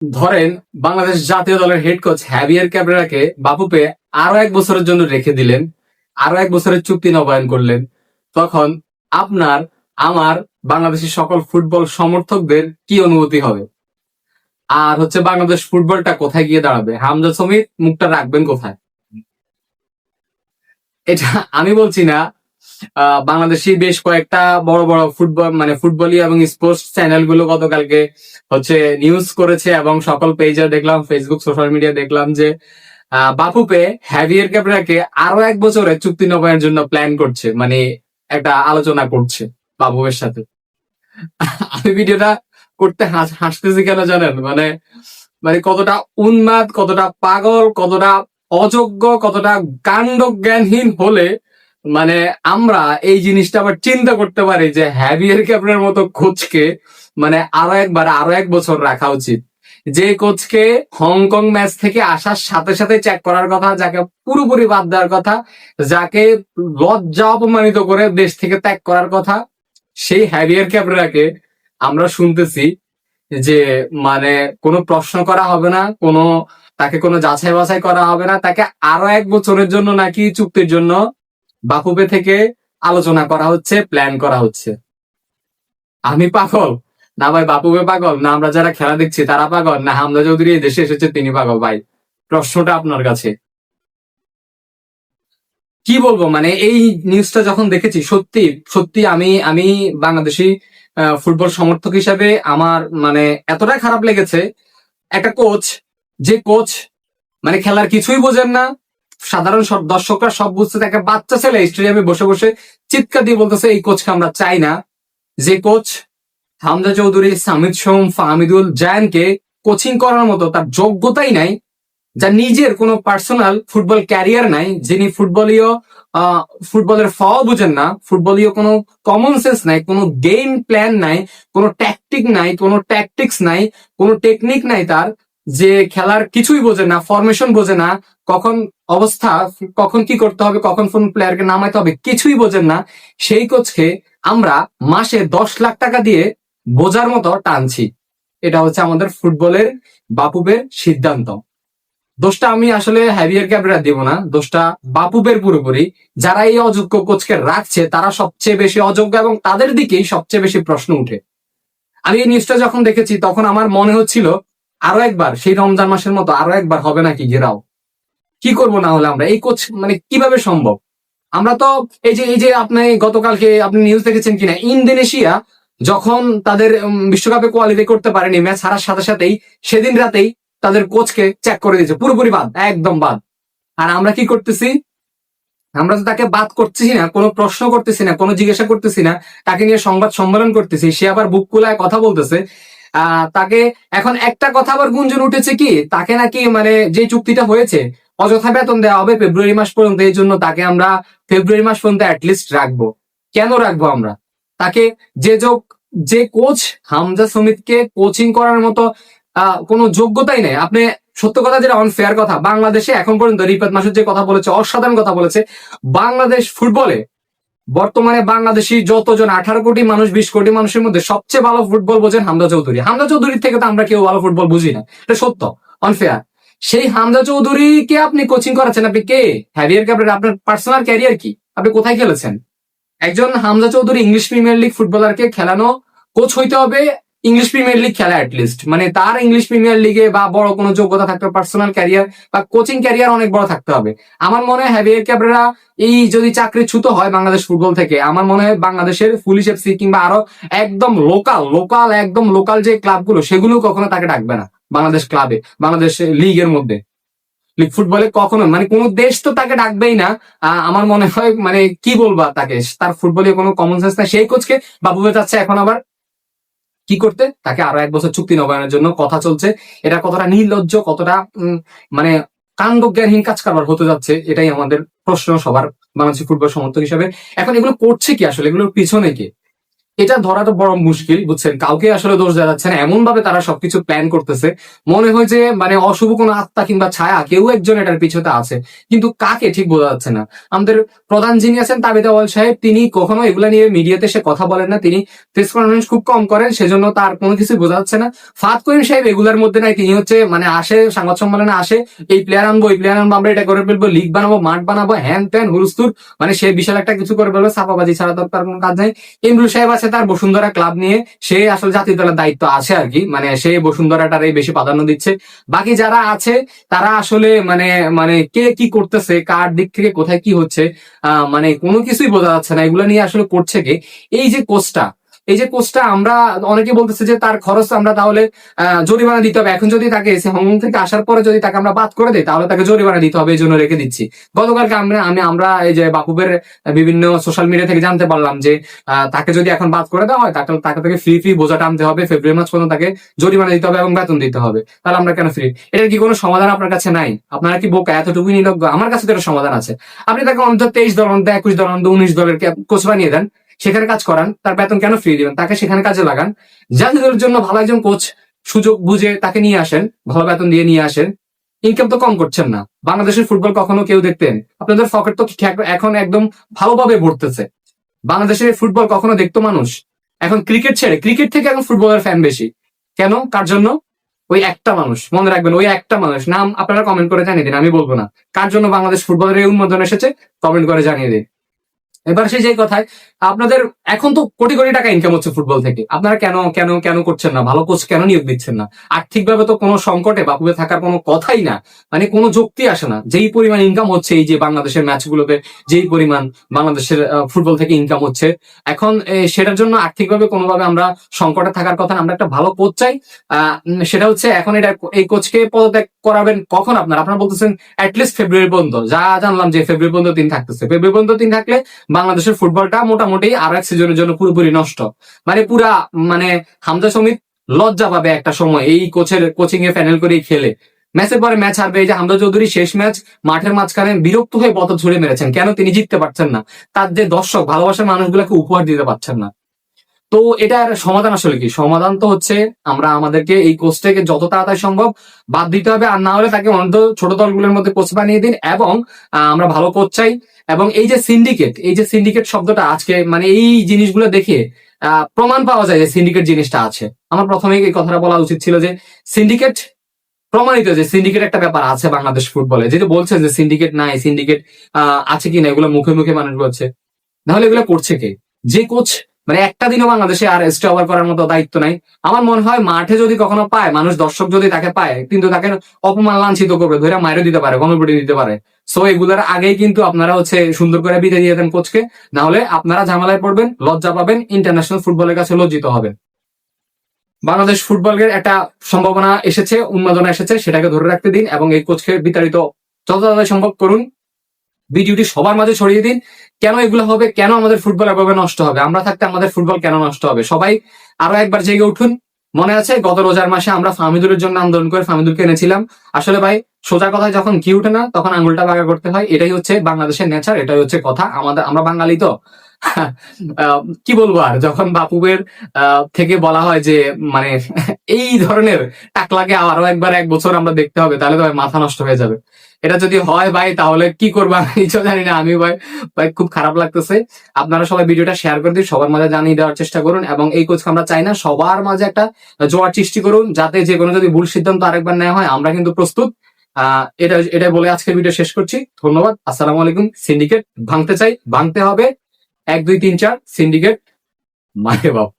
ধরেন, বাংলাদেশ জাতীয় দলের হেড কোচ হ্যাভিয়ার ক্যাবরাকে বাপুপে আরও এক বছরের জন্য রেখে দিলেন, আরও এক বছরের চুক্তি নবায়ন করলেন। তখন আপনার, আমার, বাংলাদেশের সকল ফুটবল সমর্থকদের কি অনুভূতি হবে? আর হচ্ছে বাংলাদেশ ফুটবলটা কোথায় গিয়ে দাঁড়াবে? হামজা সমিত মুখটা রাখবেন কোথায়? এটা আমি বলছি না বাংলাদেশি বেশ কয়েকটা বড় বড় ফুটবল মানে ফুটবলি এবং স্পোর্টস চ্যানেলগুলো গতকালকে হচ্ছে নিউজ করেছে এবং সকল পেজে দেখলাম ফেসবুক সোশ্যাল মিডিয়া দেখলাম যে বাপুপে হ্যাভিয়ার ক্যাবরাকে আরও এক বছরে চুক্তি নবায়নের জন্য প্ল্যান করছে মানে একটা আলোচনা করছে বাবুয়ের সাথে। আমি ভিডিওটা করতে হাসতেছি কেন জানেন? মানে মানে কতটা উন্মাদ, কতটা পাগল, কতটা অযোগ্য, কতটা কাণ্ড জ্ঞানহীন হলে মানে আমরা এই জিনিসটা আবার চিন্তা করতে পারি যে হ্যাভিয়ার ক্যাপ্টেনের মতো কোচকে মানে আরও একবার, আরও এক বছর রাখা উচিত। যে কোচকে হংকং ম্যাচ থেকে আসার সাথে সাথে চেক করার কথা, যাকে পুরোপুরি বাদ দেওয়ার কথা, যাকে লজ্জা অপমানিত করে দেশ থেকে ত্যাগ করার কথা, সেই হ্যাভিয়ার ক্যাপ্টেনাকে আমরা শুনতেছি যে মানে কোনো প্রশ্ন করা হবে না, কোনো তাকে কোনো যাচাই বাছাই করা হবে না, তাকে আরও এক বছরের জন্য নাকি চুক্তির জন্য বাপুবে থেকে আলোচনা করা হচ্ছে প্ল্যান করা হচ্ছে। আমি পাগল? না ভাই বাপুবে পাগল? না, আমরা যারা খেলা দেখছি, তারা পাগল? না হামদা চৌধুরী এই দেশে এসেছে, তিনি পাগল, ভাই। প্রশ্নটা আপনার কাছে। কি বলব মানে এই নিউজটা যখন দেখেছি, সত্যি সত্যি আমি আমি বাংলাদেশি ফুটবল সমর্থক হিসাবে আমার মানে এতটাই খারাপ লেগেছে। একটা কোচ যে কোচ মানে খেলার কিছুই বোঝেন না সাধারণ সব দর্শকরা সব বুঝতে থাকে বাচ্চা ছেলে স্টেডিয়ামে বসে বসে চিৎকার দিয়ে বলতেছে, এই কোচকে আমরা চাই না। যে কোচ হামজা চৌধুরী, সামিদ সোম, ফাহমিদুল জায়ানকে কোচিং করার মতো তার যোগ্যতাই নাই যা নিজের কোনো পার্সোনাল ফুটবল ক্যারিয়ার নাই, যিনি ফুটবলীয় ফুটবলের ফ বুঝেন না ফুটবলীয় কোনো কমন সেন্স নাই, কোনো গেম প্ল্যান নাই, কোনো ট্যাকটিক নাই, কোনো ট্যাকটিক্স নাই, কোনো টেকনিক নাই তার। যে খেলার কিছুই বোঝে না ফরমেশন বোঝে না, কখন অবস্থা, কখন কি করতে হবে, কখন কোন প্লেয়ারকে নামাইতে হবে, কিছুই বোঝেন না। সেই কোচকে আমরা মাসে দশ লাখ টাকা দিয়ে বোঝার মতো টানছি। এটা হচ্ছে আমাদের ফুটবলের বাপুবের সিদ্ধান্ত। দোষটা আমি আসলে হ্যাভিয়ার ক্যাবরা দিব না, দোষটা বাপুবের পুরোপুরি। যারা এই অযোগ্য কোচকে রাখছে, তারা সবচেয়ে বেশি অযোগ্য এবং তাদের দিকেই সবচেয়ে বেশি প্রশ্ন উঠে। আমি এই নিউজটা যখন দেখেছি, তখন আমার মনে হচ্ছিল আরও একবার, সেই রমজান মাসের মতো আরও একবার হবে নাকি ঘেরাও? কি করব না হলে আমরা? এই কোচ মানে কীভাবে সম্ভব? আমরা তো এই যে এই যে আপনি গতকালকে আপনি নিউজ দেখেছেন কিনা? ইন্দোনেশিয়া যখন তাদের বিশ্বকাপে কোয়ালিফাই করতে পারেনি ম্যাচ হারার সাথে সাথেই সেদিন রাতেই তাদের কোচকে চেক করে দিয়েছে। পুরোপুরি বাদ, একদম বাদ। আর আমরা কি করতেছি? আমরা তো তাকে বাদ করতেছি না, কোনো প্রশ্ন করতেছি না, কোনো জিজ্ঞাসা করতেছি না, তাকে নিয়ে সংবাদ সম্মেলন করতেছি। সে আবার বুক কথা বলতেছে। তাকে এখন একটা কথা আবার গুঞ্জন উঠেছে কি? তাকে নাকি মানে যে চুক্তিটা হয়েছে, অযথা বেতন দেওয়া হবে ফেব্রুয়ারি মাস পর্যন্ত, এই জন্য তাকে আমরা ফেব্রুয়ারি মাস পর্যন্ত অ্যাটলিস্ট রাখব। কেন রাখব আমরা? তাকে যে যোগ, যে কোচ হামজা সমিতকে কোচিং করার মতো কোনো যোগ্যতাই নেই। আপনি সত্য কথা যেটা অনফেয়ার কথা, বাংলাদেশে এখন পর্যন্ত রিপাত মাসুদ যে কথা বলেছে, অসাধারণ কথা বলেছে, বাংলাদেশ ফুটবলে বর্তমানে বাংলাদেশি যতজন আঠারো কোটি মানুষ, বিশ কোটি মানুষের মধ্যে সবচেয়ে ভালো ফুটবল বোঝেন হামদা চৌধুরী। হামদা চৌধুরীর থেকে তো আমরা কেউ ভালো ফুটবল বুঝি না। এটা সত্য অনফেয়ার সেই হামদা চৌধুরীকে আপনি কোচিং করাচ্ছেন, আপনি কে? হ্যারিয়ার ক্যাপ্টেন আপনার পার্সোনাল ক্যারিয়ার কি? আপনি কোথায় খেলেছেন? একজন Hamza Chowdhury English Premier League ফুটবলারকে খেলানো কোচ হইতে হবে ইংলিশ প্রিমিয়ার লিগ খেলা লিস্ট মানে তার ইংলিশ প্রিমিয়ার লিগে বা বড় কোনো যোগ্যতা থাকতে হবে পার্সোনাল ক্যারিয়ার বা কোচিং ক্যারিয়ার অনেক বড় থাকতে হবে। আমার মনে হয় হ্যাভিয়ার ক্যাবরেরা এই যদি চাকরি ছুতো হয় বাংলাদেশ ফুটবল থেকে, আমার মনে হয় বাংলাদেশের পুলিশ এফসি কিংবা আরও একদম লোকাল লোকাল একদম লোকাল যে ক্লাবগুলো সেগুলো কখনো তাকে ডাকবে না বাংলাদেশ ক্লাবে বাংলাদেশ লিগের মধ্যে। লিগ ফুটবলে কখনো মানে কোনো দেশ তো তাকে ডাকবেই না। আমার মনে হয় মানে কি বলবা তাকে? তার ফুটবলে কোনো কমন সেন্স নাই। সেই কোচকে বাবুবে চাচ্ছে এখন আবার। কি করতে? তাকে আরও এক বছর চুক্তি নবায়নের জন্য কথা চলছে। এটা কতটা নির্লজ্জ, কতটা মানে কাণ্ড জ্ঞানহীন কাজ কারবার হতে যাচ্ছে, এটাই আমাদের প্রশ্ন সবার বাংলাদেশি ফুটবল সমর্থক হিসাবে। এখন এগুলো করছে কি আসলে? এগুলোর পিছনে কি? এটা ধরাটা বড় মুশকিল, বুঝছেন? কাউকে আসলে দোষ দেওয়া যাচ্ছে না এমন ভাবে তারা সবকিছু প্ল্যান করতেছে। মনে হয় যে মানে অশুভ কোনো আত্মা কিংবা ছায়া, কেউ একজন এটার পিছনে আছে। কিন্তু কাকে ঠিক বোঝা যাচ্ছে না। আমাদের প্রধান যিনি আছেন, তাবিদ আওয়াল সাহেব, তিনি কখনো এগুলা নিয়ে মিডিয়াতে সে কথা বলেন না। তিনি প্রেস কনফারেন্স খুব কম করেন, সেজন্য তার কোনো কিছু বোঝা যাচ্ছে না। ফাত করিম সাহেব এগুলার মধ্যে নাই। তিনি হচ্ছে মানে আসে, সংবাদ সম্মেলনে আসে, এই প্লেয়ার আনব, এই প্লেয়ার আনব, আমরা এটা করে ফেলব লিগ বানাবো, মাঠ বানাবো হ্যান ত্যান হুরুস্তুর মানে সে বিশাল একটা কিছু করে ফেলবে সাপাবাজি ছাড়া তো তার কোনো কাজ নাই। ইমরুল সাহেব আছে তার বসুন্ধরা ক্লাব নিয়ে সে আসলে জাতীয় দলের দায়িত্ব আছে আর কি। মানে সে বসুন্ধরাটারই বেশি প্রাধান্য দিচ্ছে। বাকি যারা আছে, তারা আসলে মানে মানে কে কি করতেছে, কার দিক থেকে কোথায় কি হচ্ছে মানে কোনো কিছুই বোঝা যাচ্ছে না। এগুলো নিয়ে আসলে করছে কে? এই যে কোচটা এই যে কোচটা, আমরা অনেকে বলতেছে যে তার খরচ আমরা তাহলে জরিমানা দিতে হবে। এখন যদি তাকে হংকং থেকে আসার পরে যদি তাকে আমরা বাদ করে দিই, তাহলে তাকে জরিমানা দিতে হবে এই জন্য রেখে দিচ্ছি। গতকালকে আমরা, আমি, আমরা এই যে বাপুবের বিভিন্ন সোশ্যাল মিডিয়া থেকে জানতে পারলাম যে তাকে যদি এখন বাদ করে দেওয়া হয়, তাকে তাকে থেকে ফ্রি ফ্রি বোঝা টানতে হবে ফেব্রুয়ারি মাস পর্যন্ত তাকে জরিমানা দিতে হবে এবং বেতন দিতে হবে। তাহলে আমরা কেন ফ্রি এটার কি কোনো সমাধান আপনার কাছে নাই? আপনারা কি বোকা? এতটুকুই নিলজ্ঞ আমার কাছে তো সমাধান আছে। আপনি তাকে অন্তত তেইশ অন্তত একুশ দল উনিশ দলের কোচ বানিয়ে দেন। সেখানে কাজ করান, তার বেতন কেন ফ্রি দিবেন? তাকে সেখানে কাজে লাগান। জাতীয় দলের জন্য ভালো একজন কোচ সুযোগ বুঝে তাকে নিয়ে আসেন, ভালো বেতন দিয়ে নিয়ে আসেন। ইনকাম তো কম করছেন না। বাংলাদেশের ফুটবল কখনো কেউ দেখতেন? আপনাদের ফকেট তো এখন একদম ভালোভাবে ভরতেছে। বাংলাদেশের ফুটবল কখনো দেখতো মানুষ? এখন ক্রিকেট ছেড়ে ক্রিকেট থেকে এখন ফুটবলের ফ্যান বেশি। কেন? কার জন্য? ওই একটা মানুষ। মনে রাখবেন, ওই একটা মানুষ। নাম আপনারা কমেন্ট করে জানিয়ে দিন, আমি বলব না। কার জন্য বাংলাদেশ ফুটবলের এই উন্মোদন এসেছে? কমেন্ট করে জানিয়ে দিন। এবার সেই যে কথায়, আপনাদের এখন তো কোটি কোটি টাকা ইনকাম হচ্ছে ফুটবল থেকে। আপনারা কেন কেন কেন করছেন না? ভালো কোচ কেন নিয়োগ দিচ্ছেন না? আর্থিকভাবে তো কোনো সংকটে বাপুবে থাকার কোনো কথাই না। মানে কোনো যুক্তি আসে না। যেই পরিমাণ ইনকাম হচ্ছে এই যে বাংলাদেশের ম্যাচগুলোতে যেই পরিমাণ বাংলাদেশের ফুটবল থেকে ইনকাম হচ্ছে, এখন সেটার জন্য আর্থিকভাবে কোনোভাবে আমরা সংকটে থাকার কথা আমরা একটা ভালো কোচ চাই। সেটা হচ্ছে এখন এটা এই কোচকে পদত্যাগ করাবেন কখন আপনারা? আপনারা বলতেছেন অ্যাটলিস্ট ফেব্রুয়ারি পর্যন্ত। যা জানলাম যে ফেব্রুয়ারি পর্যন্ত দিন থাকতেছে। ফেব্রুয়ারি পর্যন্ত দিন থাকলে বাংলাদেশের ফুটবলটা মোটামুটি আর এক সিজনের জন্য পুরোপুরি নষ্ট। মানে পুরা মানে হামজা সমিত লজ্জা পাবে একটা সময় এই কোচের কোচিং এ প্যানেল করেই খেলে। ম্যাচের পরে ম্যাচ হারবে, এই যে হামদা চৌধুরী শেষ ম্যাচ মাঠের মাঝখানে বিরক্ত হয়ে পথ ছুড়ে মেরেছেন। কেন তিনি জিততে পারছেন না? তার যে দর্শক, ভালোবাসার মানুষগুলোকে উপহার দিতে পারছেন না। তো এটার সমাধান আসলে কি? সমাধান তো হচ্ছে আমরা আমাদেরকে এই কোচটাকে যত তাড়াতাড়ি সম্ভব বাদ দিতে হবে আর না হলে তাকে অন্তত ছোট দলগুলোর মধ্যে কোচ বানিয়ে দিন এবং আমরা ভালো কোচ চাই। এবং এই যে সিন্ডিকেট এই যে সিন্ডিকেট শব্দটা আজকে মানে এই জিনিসগুলো দেখে প্রমাণ পাওয়া যায় যে সিন্ডিকেট জিনিসটা আছে। আমার প্রথমে এই কথাটা বলা উচিত ছিল যে সিন্ডিকেট প্রমাণিত যে সিন্ডিকেট একটা ব্যাপার আছে বাংলাদেশ ফুটবলে। যেটা বলছে যে সিন্ডিকেট নাই সিন্ডিকেট আছে কি না এগুলো মুখে মুখে মানুষ বলছে। তাহলে এগুলো করছে কে? যে কোচ মানে একটা দিনও বাংলাদেশে আর স্টে ওভার করার মতো দায়িত্ব নাই। আমার মনে হয় মাঠে যদি কখনো পায়, মানুষ, দর্শক যদি তাকে পায়, কিন্তু তাকে অপমান লাঞ্ছিত করবে, ধরে মাইরে দিতে পারে গণপিটি দিতে পারে। সো এগুলোর আগেই কিন্তু আপনারা হচ্ছে সুন্দর করে বিদায় দিয়ে দেন কোচকে। না হলে আপনারা ঝামেলায় পড়বেন, লজ্জা পাবেন ইন্টারন্যাশনাল ফুটবলের কাছে লজ্জিত হবেন। বাংলাদেশ ফুটবলের একটা সম্ভাবনা এসেছে, উন্মাদনা এসেছে, সেটাকে ধরে রাখতে দিন এবং এই কোচকে বিতাড়িত যত তাড়াতাড়ি সম্ভব করুন। ভিডিওটি সবার মাঝে ছড়িয়ে দিন। কেন এগুলো হবে? কেন আমাদের ফুটবল এভাবে নষ্ট হবে? আমরা থাকতে আমাদের ফুটবল কেন নষ্ট হবে? সবাই আরও একবার জেগে উঠুন। মনে আছে, গত রোজার মাসে আমরা ফামিদুলের জন্য আন্দোলন করে ফামিদুলকে এনেছিলাম। আসলে ভাই, সোজা কথায় যখন কি উঠে না, তখন আঙুলটা বাঁকা করতে হয়। এটাই হচ্ছে বাংলাদেশের নেচার এটাই হচ্ছে কথা। আমাদের, আমরা বাঙালি তো। কি বলব আর? যখন বাপুবের থেকে বলা হয় যে মানে এই ধরনের টাকলাকে আরও একবার এক বছর আমরা দেখতে হবে, তাহলে তো মাথা নষ্ট হয়ে যাবে। এটা যদি হয় ভাই, তাহলে কি করব আমি? নিজেও জানি না আমি ভাই ভাই খুব খারাপ লাগতেছে। আপনারা সবাই ভিডিওটা শেয়ার করে দিন, সবার মাঝে জানিয়ে দেওয়ার চেষ্টা করুন, এবং এই কোচকে আমরা চাই না, সবার মাঝে একটা জোয়ার সৃষ্টি করুন, যাতে যে কোনো যদি ভুল সিদ্ধান্ত আরেকবার নেওয়া হয়, আমরা কিন্তু প্রস্তুত। এটা এটা বলে আজকের ভিডিও শেষ করছি। ধন্যবাদ। আসসালামু আলাইকুম। সিন্ডিকেট ভাঙতে চাই, ভাঙতে হবে। এক দুই তিন চার সিন্ডিকেট মারে বাপ।